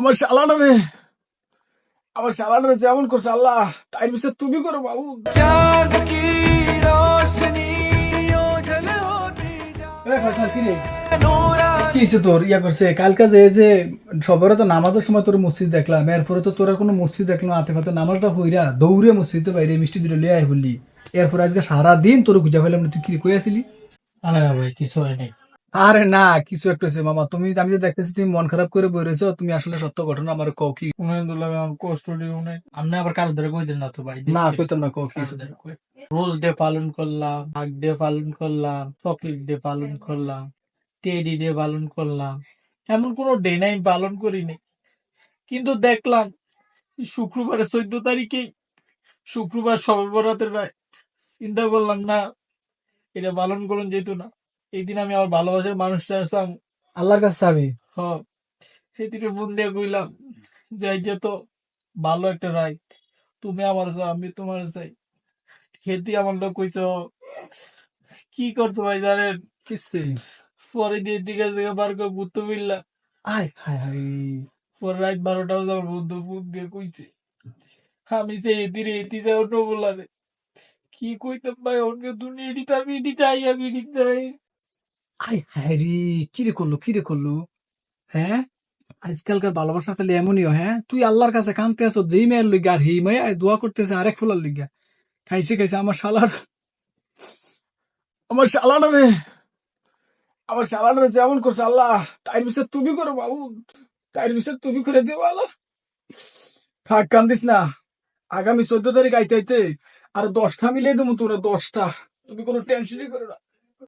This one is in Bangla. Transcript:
আমার শালানা রে। আমার শালানা রে যেমন করছে আল্লাহ তাই বিষয়ে তুমি করো বাবু। তোর? ইয়া করছে কাল কাজে যে সবার তো নামাজের সময় তোর মসজিদ দেখলাম এরপরে তো তোর কোনো মসজিদ দেখলাম হাতে ফাতে নামাজটা হইরা দৌড়ে মসজিদ তো বাইরে মিষ্টি দিলে লিয়ে বললি। এরপরে আজকে সারাদিন তোর গুজা ফেলাম তুই কি কই আসিলি? ভাই কিছু হয় নাই। আরে না কিছু একটা হয়েছে মামা। তুমি আমি যে দেখতেছি তুমি মন খারাপ করে বই রয়েছো তুমি আসলে সত্য ঘটনা আমার কও কি? আমার কষ্ট আপনি আবার কারও ধরে কই না তো ভাই? না কইতাম না কও কি। রোজ ডে পালন করলাম হাগ ডে পালন করলাম চকলেট ডে পালন করলাম টেডি ডে পালন করলাম। এমন কোনো ডে নাই পালন করিনি কিন্তু দেখলাম শুক্রবারে চোদ্দ তারিখে শুক্রবার সবে বরাতের চিন্তা করলাম না এটা পালন করুন যেত না। এই দিন আমি আমার ভালোবাসার মানুষটা আসলাম আল্লাহর কাছে চাবি? হ সেদিনে ফোন দিয়ে কইলাম যে এই যে তো ভালো একটা রায়। তুমি আমার চাও আমি তোমার চাই। খেতে আমার লোক কইছ কি করছ ভাই জানেন? পরে দিয়ে দিকে থেকে বার করে ঘুরতে ফিরলাম। আয় হায় হায়। পরে রাত বারোটা বাজে আমার বন্ধু ফোন দিয়ে কইছে আমি যে এদিকে এটি যাই অন্য বললাম কি কইতাম ভাই? অন্য দুনিয়া এডিট আমি এডিটাই আমি এডিটাই আয় হায় রে, কি রে করল, কি রে করল? হ্যাঁ? আজকালকার ভালোবাসা তাহলে এমনই হ্যাঁ? তুই আল্লাহর কাছে কানতে আছো, যেই মেয়ের লিগা আর হেই মেয়ে, দোয়া করতেছে আরেক ফুলার লিগা খাইছে খাইছে, আমার শালার। আমার শালাটা রে। আমার শালাটা রে, যেমন করছে আল্লাহ তাই বিষয়ে তুমি করো বাবু। তাই বিষয়ে তুমি করে দিও আল্লাহ। থাক, কান্দিস না। আগামী চোদ্দ তারিখ আইতে আইতে আর দশটা মিলিয়ে দেবো তোরা, দশটা। তুমি কোনো টেনশনই করো না।